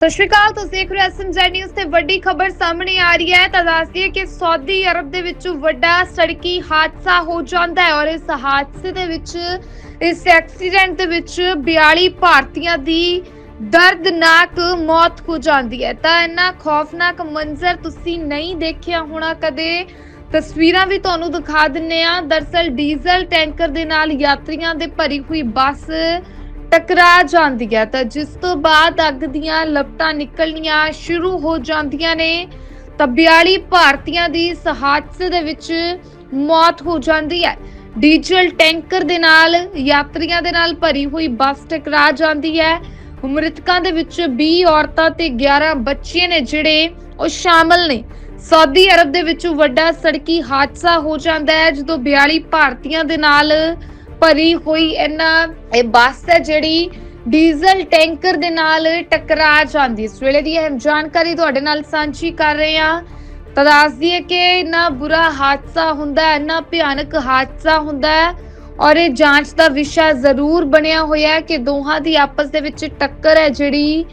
ਸਤਿ ਸ਼੍ਰੀ ਅਕਾਲ, ਤੁਸੀਂ ਦੇਖ ਰਹੇ ਹੋ ਐਸਐਮਜ਼ੈਡ ਨਿਊਜ਼ ਤੇ ਵੱਡੀ ਖਬਰ ਸਾਹਮਣੇ ਆ ਰਹੀ ਹੈ। ਤਾਂ ਦੱਸਦੀ ਹੈ ਕਿ ਸਾਊਦੀ ਅਰਬ ਦੇ ਵਿੱਚ ਵੱਡਾ ਸੜਕੀ ਹਾਦਸਾ ਹੋ ਜਾਂਦਾ ਹੈ ਔਰ ਇਸ ਹਾਦਸੇ ਦੇ ਵਿੱਚ, ਇਸ ਐਕਸੀਡੈਂਟ ਦੇ ਵਿੱਚ 42 ਭਾਰਤੀਆਂ ਦੀ ਦਰਦਨਾਕ ਮੌਤ ਹੋ ਜਾਂਦੀ ਹੈ। ਤਾਂ ਇੰਨਾ ਖੌਫਨਾਕ ਮੰਜ਼ਰ ਤੁਸੀਂ ਨਹੀਂ ਦੇਖਿਆ ਹੋਣਾ, ਕਦੇ ਤਸਵੀਰਾਂ ਵੀ ਤੁਹਾਨੂੰ ਦਿਖਾ ਦਿੰਨੇ ਆ ਦਰਸਲ ਡੀਜ਼ਲ ਟੈਂਕਰ ਦੇ ਨਾਲ ਯਾਤਰੀਆਂ ਦੇ ਭਰੀ ਹੋਈ ਬੱਸ ਟਕਰਾ ਜਾਂਦੀ ਹੈ ਤਾਂ ਜਿਸ ਤੋਂ ਬਾਅਦ ਅੱਗ ਦੀਆਂ ਲਪਟਾਂ ਨਿਕਲਣੀਆਂ ਸ਼ੁਰੂ ਹੋ ਜਾਂਦੀਆਂ ਨੇ, ਤਾਂ 42 ਭਾਰਤੀਆਂ ਦੀ ਇਸ ਹਾਦਸੇ ਦੇ ਵਿੱਚ ਮੌਤ ਹੋ ਜਾਂਦੀ ਹੈ। ਡੀਜ਼ਲ ਟੈਂਕਰ ਦੇ ਨਾਲ, ਯਾਤਰੀਆਂ ਦੇ ਨਾਲ ਭਰੀ ਹੋਈ ਬੱਸ ਟਕਰਾ ਜਾਂਦੀ ਹੈ। ਮ੍ਰਿਤਕਾਂ ਦੇ ਵਿੱਚ 20 ਔਰਤਾਂ ਤੇ 11 ਬੱਚੇ ਨੇ ਜਿਹੜੇ ਉਹ ਸ਼ਾਮਲ ਨੇ। ਸਾਊਦੀ ਅਰਬ ਦੇ ਵਿੱਚ ਵੱਡਾ ਸੜਕੀ ਹਾਦਸਾ ਹੋ ਜਾਂਦਾ ਹੈ, ਜਦੋਂ 42 ਭਾਰਤੀਆਂ ਦੇ ਨਾਲ ਭਰੀ ਹੋਈ ਇਹਨਾਂ ਇਹ ਬੱਸ ਹੈ ਜਿਹੜੀ ਡੀਜ਼ਲ ਟੈਂਕਰ ਦੇ ਨਾਲ ਟਕਰਾ ਜਾਂਦੀ ਇਸ ਵੇਲੇ ਦੀ ਅਹਿਮ ਜਾਣਕਾਰੀ ਤੁਹਾਡੇ ਨਾਲ ਸਾਂਝੀ ਕਰ ਰਹੇ ਹਾਂ। ਤਾਂ ਦੱਸ ਦਈਏ ਕਿ ਇੰਨਾ ਬੁਰਾ ਹਾਦਸਾ ਹੁੰਦਾ ਹੈ, ਇੰਨਾ ਭਿਆਨਕ ਹਾਦਸਾ ਹੁੰਦਾ ਹੈ ਔਰ ਇਹ ਜਾਂਚ ਦਾ ਵਿਸ਼ਾ ਜ਼ਰੂਰ ਬਣਿਆ ਹੋਇਆ ਹੈ ਕਿ ਦੋਹਾਂ ਦੀ ਆਪਸ ਦੇ ਵਿੱਚ ਟੱਕਰ ਹੈ ਜਿਹੜੀ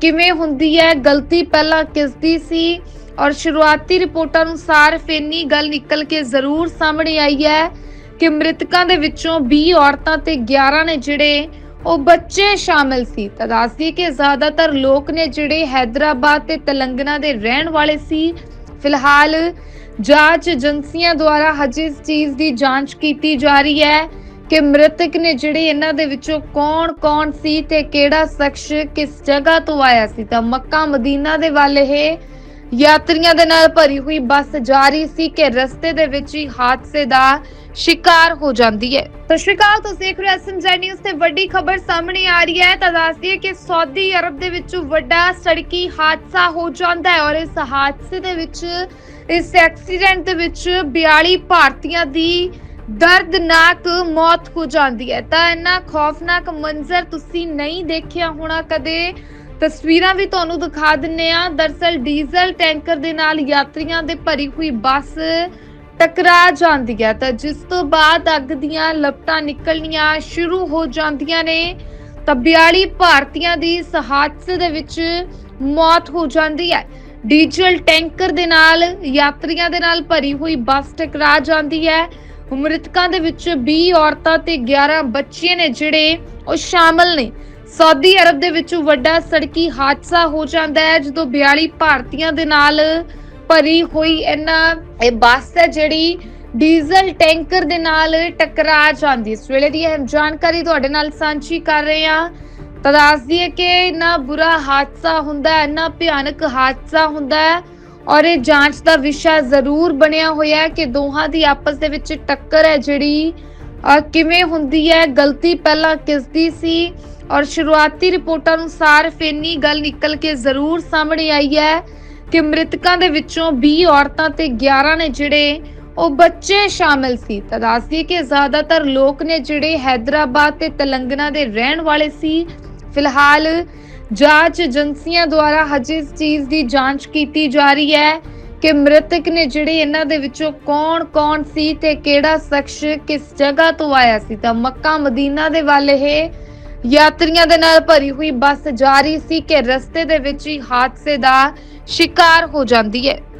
ਕਿਵੇਂ ਹੁੰਦੀ ਹੈ, ਗਲਤੀ ਪਹਿਲਾਂ ਕਿਸ ਦੀ ਸੀ ਔਰ ਸ਼ੁਰੂਆਤੀ ਰਿਪੋਰਟਾਂ ਅਨੁਸਾਰ ਫੇਨੀ ਗੱਲ ਨਿਕਲ ਕੇ ਜ਼ਰੂਰ ਸਾਹਮਣੇ ਆਈ ਹੈ। ਕਿ ਮ੍ਰਿਤਕਾਂ ਦੇ ਵਿੱਚੋਂ 20 ਔਰਤਾਂ ਤੇ 11 ਨੇ ਜਿਹੜੇ ਉਹ ਬੱਚੇ ਸ਼ਾਮਿਲ ਸੀ। ਤਾਂ ਦੱਸਦੀ ਕਿ ਜ਼ਿਆਦਾਤਰ ਲੋਕ ਨੇ ਜਿਹੜੇ ਹైదరాబాద్ ਤੇ ਤੇਲੰਗਾਨਾ ਦੇ ਰਹਿਣ ਵਾਲੇ ਸੀ। ਫਿਲਹਾਲ ਜਾਂਚ ਏਜੰਸੀਆਂ ਦੁਆਰਾ ਹਜੇ ਇਸ ਚੀਜ਼ ਦੀ ਜਾਂਚ ਕੀਤੀ ਜਾ ਰਹੀ ਹੈ ਕਿ ਮ੍ਰਿਤਕ ਨੇ ਜਿਹੜੇ ਇਹਨਾਂ ਦੇ ਵਿੱਚੋਂ ਕੌਣ-ਕੌਣ ਸੀ ਤੇ ਕਿਹੜਾ ਸ਼ਖਸ ਕਿਸ ਜਗ੍ਹਾ ਤੋਂ ਆਇਆ ਸੀ। ਤਾਂ ਮੱਕਾ ਮਦੀਨਾ ਦੇ ਵੱਲ ਇਹ ਯਾਤਰੀਆਂ ਦੇ ਨਾਲ ਭਰੀ ਹੋਈ ਬੱਸ ਜਾ ਰਹੀ ਸੀ ਕਿ ਰਸਤੇ ਦੇ ਵਿੱਚ ਹੀ ਹਾਦਸੇ ਦਾ ਸ਼ਿਕਾਰ ਹੋ ਜਾਂਦੀ ਹੈ। ਸਤਿ ਸ਼੍ਰੀ ਅਕਾਲ, ਤੁਸੀਂ ਦੇਖ ਰਹੇ ਹੋ ਐਸਐਮਜ਼ੈਡ ਨਿਊਜ਼ ਤੇ ਵੱਡੀ ਖਬਰ ਸਾਹਮਣੇ ਆ ਰਹੀ ਹੈ। ਤਾਂ ਦੱਸਦੀ ਹੈ ਕਿ ਸਾਊਦੀ ਅਰਬ ਦੇ ਵਿੱਚ ਵੱਡਾ ਸੜਕੀ ਹਾਦਸਾ ਹੋ ਜਾਂਦਾ ਹੈ ਔਰ ਇਸ ਹਾਦਸੇ ਦੇ ਵਿੱਚ, ਇਸ ਐਕਸੀਡੈਂਟ ਦੇ ਵਿੱਚ 42 ਭਾਰਤੀਆਂ ਦੀ ਦਰਦਨਾਕ ਮੌਤ ਹੋ ਜਾਂਦੀ ਹੈ। ਤਾਂ ਇੰਨਾ ਖੌਫਨਾਕ ਮੰਜ਼ਰ ਤੁਸੀਂ ਨਹੀਂ ਦੇਖਿਆ ਹੋਣਾ ਕਦੇ? ਤਸਵੀਰਾਂ ਵੀ ਤੁਹਾਨੂੰ ਦਿਖਾ ਦਿੰਨੇ ਆ ਦਰਸਲ ਡੀਜ਼ਲ ਟੈਂਕਰ ਦੇ ਨਾਲ ਯਾਤਰੀਆਂ ਦੇ ਭਰੀ ਹੋਈ ਬੱਸ ਟਕਰਾ ਜਾਂਦੀ ਹੈ ਤਾਂ ਜਿਸ ਤੋਂ ਬਾਅਦ ਅੱਗ ਦੀਆਂ ਲਪਟਾਂ ਨਿਕਲਣੀਆਂ ਸ਼ੁਰੂ ਹੋ ਜਾਂਦੀਆਂ ਨੇ, ਤਾਂ 42 ਭਾਰਤੀਆਂ ਦੀ ਇਸ ਹਾਦਸੇ ਦੇ ਵਿੱਚ ਮੌਤ ਹੋ ਜਾਂਦੀ ਹੈ। ਡੀਜ਼ਲ ਟੈਂਕਰ ਦੇ ਨਾਲ, ਯਾਤਰੀਆਂ ਦੇ ਨਾਲ ਭਰੀ ਹੋਈ ਬੱਸ ਟਕਰਾ ਜਾਂਦੀ ਹੈ। ਮ੍ਰਿਤਕਾਂ ਦੇ ਵਿੱਚ 20 ਔਰਤਾਂ ਤੇ 11 ਬੱਚੇ ਨੇ ਜਿਹੜੇ ਉਹ ਸ਼ਾਮਲ ਨੇ। ਸਾਊਦੀ ਅਰਬ ਦੇ ਵਿੱਚ ਵੱਡਾ ਸੜਕੀ ਹਾਦਸਾ ਹੋ ਜਾਂਦਾ ਹੈ, ਜਦੋਂ 42 ਭਾਰਤੀਆਂ ਦੇ ਨਾਲ ਭਰੀ ਹੋਈ ਇਹਨਾਂ ਇਹ ਬੱਸ ਹੈ ਜਿਹੜੀ ਡੀਜ਼ਲ ਟੈਂਕਰ ਦੇ ਨਾਲ ਟਕਰਾ ਜਾਂਦੀ ਇਸ ਵੇਲੇ ਦੀ ਅਹਿਮ ਜਾਣਕਾਰੀ ਤੁਹਾਡੇ ਨਾਲ ਸਾਂਝੀ ਕਰ ਰਹੇ ਹਾਂ। ਤਾਂ ਦੱਸ ਦਈਏ ਕਿ ਇੰਨਾ ਬੁਰਾ ਹਾਦਸਾ ਹੁੰਦਾ ਹੈ, ਇੰਨਾ ਭਿਆਨਕ ਹਾਦਸਾ ਹੁੰਦਾ ਹੈ ਔਰ ਇਹ ਜਾਂਚ ਦਾ ਵਿਸ਼ਾ ਜ਼ਰੂਰ ਬਣਿਆ ਹੋਇਆ ਹੈ ਕਿ ਦੋਹਾਂ ਦੀ ਆਪਸ ਦੇ ਵਿੱਚ ਟੱਕਰ ਹੈ ਜਿਹੜੀ ਕਿਵੇਂ ਹੁੰਦੀ ਹੈ, ਗਲਤੀ ਪਹਿਲਾਂ ਕਿਸ ਦੀ ਸੀ ਔਰ ਸ਼ੁਰੂਆਤੀ ਰਿਪੋਰਟਾਂ ਅਨੁਸਾਰ ਫੇਨੀ ਗੱਲ ਨਿਕਲ ਕੇ ਜ਼ਰੂਰ ਸਾਹਮਣੇ ਆਈ ਹੈ। ਕਿ ਮ੍ਰਿਤਕਾਂ ਦੇ ਵਿੱਚੋਂ 20 ਔਰਤਾਂ ਤੇ 11 ਨੇ ਜਿਹੜੇ ਉਹ ਬੱਚੇ ਸ਼ਾਮਿਲ ਸੀ। ਤਾਂ ਕਿ ਜ਼ਿਆਦਾਤਰ ਲੋਕ ਨੇ ਜਿਹੜੇ ਹైదరాబాద్ ਤੇ ਤੇਲੰਗਾਨਾ ਦੇ ਰਹਿਣ ਵਾਲੇ ਸੀ। ਫਿਲਹਾਲ ਜਾਂਚ ਏਜੰਸੀਆਂ ਦੁਆਰਾ ਹਜੇ ਚੀਜ਼ ਦੀ ਜਾਂਚ ਕੀਤੀ ਜਾ ਰਹੀ ਹੈ ਕਿ ਮ੍ਰਿਤਕ ਨੇ ਜਿਹੜੇ ਇਹਨਾਂ ਦੇ ਵਿੱਚੋਂ ਕੌਣ-ਕੌਣ ਸੀ ਤੇ ਕਿਹੜਾ ਸ਼ਖਸ ਕਿਸ ਜਗ੍ਹਾ ਤੋਂ ਆਇਆ ਸੀ। ਤਾਂ ਮੱਕਾ ਮਦੀਨਾ ਦੇ ਵੱਲ ਇਹ ਯਾਤਰੀਆਂ ਦੇ ਨਾਲ ਭਰੀ ਹੋਈ ਬੱਸ ਜਾ ਰਹੀ ਸੀ ਕਿ ਰਸਤੇ ਦੇ ਵਿੱਚ ਹੀ ਹਾਦਸੇ ਦਾ ਸ਼ਿਕਾਰ ਹੋ ਜਾਂਦੀ ਹੈ।